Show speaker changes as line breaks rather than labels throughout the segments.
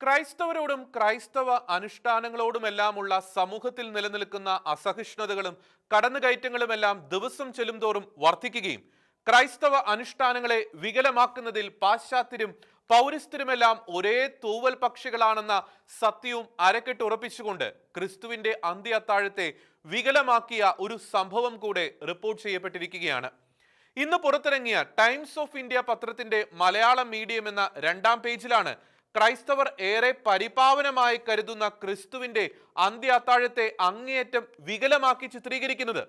ക്രൈസ്തവരോടും ക്രൈസ്തവ അനുഷ്ഠാനങ്ങളോടുമെല്ലാമുള്ള സമൂഹത്തിൽ നിലനിൽക്കുന്ന അസഹിഷ്ണുതകളും കടന്നുകയറ്റങ്ങളുമെല്ലാം ദിവസം ചെല്ലുംതോറും വർദ്ധിക്കുകയും ക്രൈസ്തവ അനുഷ്ഠാനങ്ങളെ വികലമാക്കുന്നതിൽ പാശ്ചാത്യരും പൗരസ്ത്യരുമെല്ലാം ഒരേ തൂവൽ പക്ഷികളാണെന്ന സത്യവും അരക്കെട്ട് ഉറപ്പിച്ചുകൊണ്ട് ക്രിസ്തുവിന്റെ അന്ത്യ അത്താഴത്തെ വികലമാക്കിയ ഒരു സംഭവം കൂടെ റിപ്പോർട്ട് ചെയ്യപ്പെട്ടിരിക്കുകയാണ്. ഇന്ന് പുറത്തിറങ്ങിയ ടൈംസ് ഓഫ് ഇന്ത്യ പത്രത്തിന്റെ മലയാളം മീഡിയം എന്ന രണ്ടാം പേജിലാണ് ക്രൈസ്തവർ ഏറെ പരിപാവനമായി കരുതുന്ന ക്രിസ്തുവിന്റെ അന്ത്യ അത്താഴത്തെ അങ്ങേയറ്റം വികലമാക്കി ചിത്രീകരിക്കുന്നത്.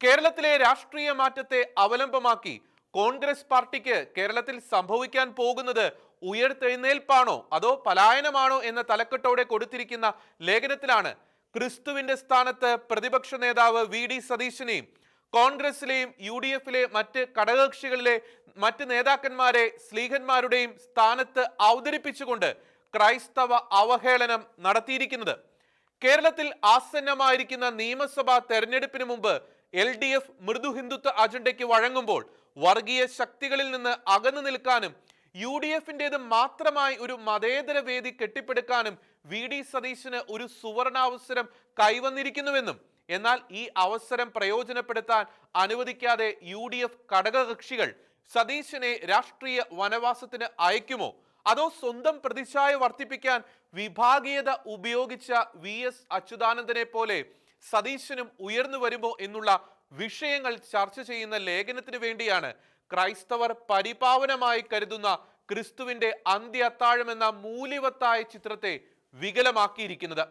കേരളത്തിലെ രാഷ്ട്രീയ മാറ്റത്തെ അവലംബമാക്കി കോൺഗ്രസ് പാർട്ടിക്ക് കേരളത്തിൽ സംഭവിക്കാൻ പോകുന്നത് ഉയർത്തെഴുന്നേൽപ്പാണോ അതോ പലായനമാണോ എന്ന തലക്കെട്ടോടെ കൊടുത്തിരിക്കുന്ന ലേഖനത്തിലാണ് ക്രിസ്തുവിന്റെ സ്ഥാനത്ത് പ്രതിപക്ഷ നേതാവ് വി ഡി സതീശനെയും കോൺഗ്രസിലെയും യു ഡി എഫിലെ മറ്റ് ഘടകകക്ഷികളിലെ മറ്റ് നേതാക്കന്മാരെ സ്ലീഹന്മാരുടെയും സ്ഥാനത്ത് അവതരിപ്പിച്ചുകൊണ്ട് ക്രൈസ്തവ അവഹേളനം നടത്തിയിരിക്കുന്നത്. കേരളത്തിൽ ആസന്നമായിരിക്കുന്ന നിയമസഭാ തെരഞ്ഞെടുപ്പിന് മുമ്പ് എൽ ഡി എഫ് മൃദു ഹിന്ദുത്വ അജണ്ടയ്ക്ക് വഴങ്ങുമ്പോൾ വർഗീയ ശക്തികളിൽ നിന്ന് അകന്നു നിൽക്കാനും യു ഡി എഫിന്റെത് മാത്രമായി ഒരു മതേതര വേദി കെട്ടിപ്പടുക്കാനും വി ഡി സതീശന് ഒരു സുവർണാവസരം കൈവന്നിരിക്കുന്നുവെന്നും എന്നാൽ ഈ അവസരം പ്രയോജനപ്പെടുത്താൻ അനുവദിക്കാതെ യു ഡി എഫ് ഘടകകക്ഷികൾ സതീശനെ രാഷ്ട്രീയ വനവാസത്തിന് അയക്കുമോ? അതോ സ്വന്തം പ്രതിച്ഛായ വർദ്ധിപ്പിക്കാൻ വിഭാഗീയത ഉപയോഗിച്ച വി എസ് അച്യുതാനന്ദനെ പോലെ സതീശനും ഉയർന്നു വരുമോ എന്നുള്ള വിഷയങ്ങൾ ചർച്ച ചെയ്യുന്ന ലേഖനത്തിന് വേണ്ടിയാണ് ക്രൈസ്തവർ പരിപാവനമായി കരുതുന്ന ക്രിസ്തുവിന്റെ അന്ത്യ അത്താഴം എന്ന മൂല്യവത്തായ ചിത്രത്തെ വികലമാക്കിയിരിക്കുന്നത്.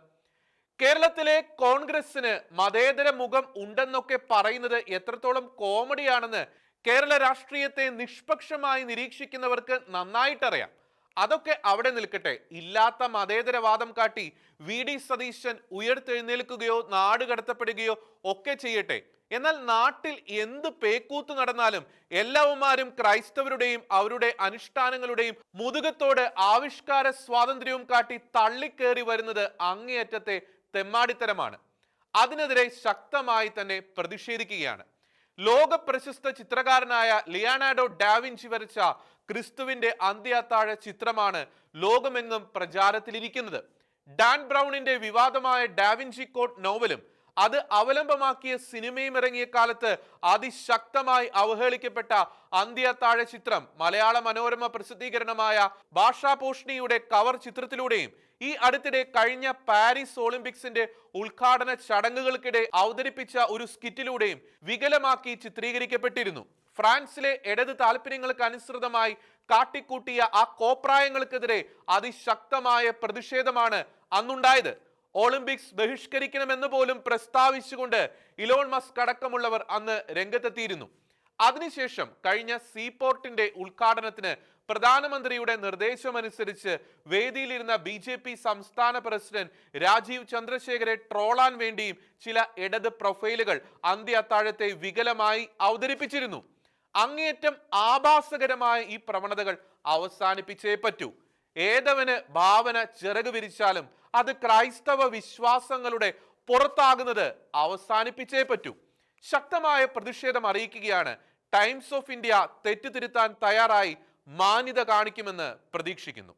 കേരളത്തിലെ കോൺഗ്രസിന് മതേതര മുഖം ഉണ്ടെന്നൊക്കെ പറയുന്നത് എത്രത്തോളം കോമഡിയാണെന്ന് കേരള രാഷ്ട്രീയത്തെ നിഷ്പക്ഷമായി നിരീക്ഷിക്കുന്നവർക്ക് നന്നായിട്ടറിയാം. അതൊക്കെ അവിടെ നിൽക്കട്ടെ. ഇല്ലാത്ത മതേതരവാദം കാട്ടി വി ഡി സതീശൻ ഉയർത്തെഴുന്നേൽക്കുകയോ നാട് കടത്തപ്പെടുകയോ ഒക്കെ ചെയ്യട്ടെ. എന്നാൽ നാട്ടിൽ എന്ത് പേക്കൂത്ത് നടന്നാലും എല്ലാവന്മാരും ക്രൈസ്തവരുടെയും അവരുടെ അനുഷ്ഠാനങ്ങളുടെയും മുതുകത്തോട് ആവിഷ്കാര സ്വാതന്ത്ര്യവും കാട്ടി തള്ളിക്കേറി വരുന്നത് അങ്ങേയറ്റത്തെ തെമ്മാടിത്തരമാണ്. അതിനെതിരെ ശക്തമായി തന്നെ പ്രതിഷേധിക്കുകയാണ്. ലോക പ്രശസ്ത ചിത്രകാരനായ ലിയാനാഡോ ഡാവിഞ്ചി വരച്ച ക്രിസ്തുവിന്റെ അന്ത്യാത്താഴ ചിത്രമാണ് ലോകമെങ്ങും പ്രചാരത്തിലിരിക്കുന്നത്. ഡാൻ ബ്രൗണിന്റെ വിവാദമായ ഡാവിഞ്ചി കോട്ട് നോവലും അത് അവലംബമാക്കിയ സിനിമയും ഇറങ്ങിയ കാലത്ത് അതിശക്തമായി അവഹേളിക്കപ്പെട്ട അന്ത്യത്താഴ ചിത്രം മലയാള മനോരമ പ്രസിദ്ധീകരണമായ ഭാഷാപോഷ്ണിയുടെ കവർ ചിത്രത്തിലൂടെയും ഈ അടുത്തിടെ കഴിഞ്ഞ പാരീസ് ഒളിമ്പിക്സിന്റെ ഉദ്ഘാടന ചടങ്ങുകൾക്കിടെ അവതരിപ്പിച്ച ഒരു സ്കിറ്റിലൂടെയും വികലമാക്കി ചിത്രീകരിക്കപ്പെട്ടിരുന്നു. ഫ്രാൻസിലെ ഇടത് താല്പര്യങ്ങൾക്ക് അനുസൃതമായി കാട്ടിക്കൂട്ടിയ ആ കോപ്രായങ്ങൾക്കെതിരെ അതിശക്തമായ പ്രതിഷേധമാണ് അന്നുണ്ടായത്. ഒളിമ്പിക്സ് ബഹിഷ്കരിക്കണമെന്ന് പോലും പ്രസ്താവിച്ചുകൊണ്ട് ഇലോൺ മസ്ക് അടക്കമുള്ളവർ അന്ന് രംഗത്തെത്തിയിരുന്നു. അതിനുശേഷം കഴിഞ്ഞ സീപോർട്ടിന്റെ ഉദ്ഘാടനത്തിന് പ്രധാനമന്ത്രിയുടെ നിർദ്ദേശമനുസരിച്ച് വേദിയിലിരുന്ന ബി ജെ പി സംസ്ഥാന പ്രസിഡന്റ് രാജീവ് ചന്ദ്രശേഖരെ ട്രോളാൻ വേണ്ടിയും ചില ഇടത് പ്രൊഫൈലുകൾ അന്ത്യ അത്താഴത്തെ വികലമായി അവതരിപ്പിച്ചിരുന്നു. അങ്ങേയറ്റം ആഭാസകരമായ ഈ പ്രവണതകൾ അവസാനിപ്പിച്ചേ പറ്റൂ. ഏതവന് ഭാവന ചിറക് വിരിച്ചാലും അത് ക്രൈസ്തവ വിശ്വാസങ്ങളുടെ പുറത്താകുന്നത് അവസാനിപ്പിച്ചേ പറ്റൂ. ശക്തമായ പ്രതിഷേധം അറിയിക്കുകയാണ്. ടൈംസ് ഓഫ് ഇന്ത്യ തെറ്റുതിരുത്താൻ തയ്യാറായി മാന്യത കാണിക്കുമെന്ന് പ്രതീക്ഷിക്കുന്നു.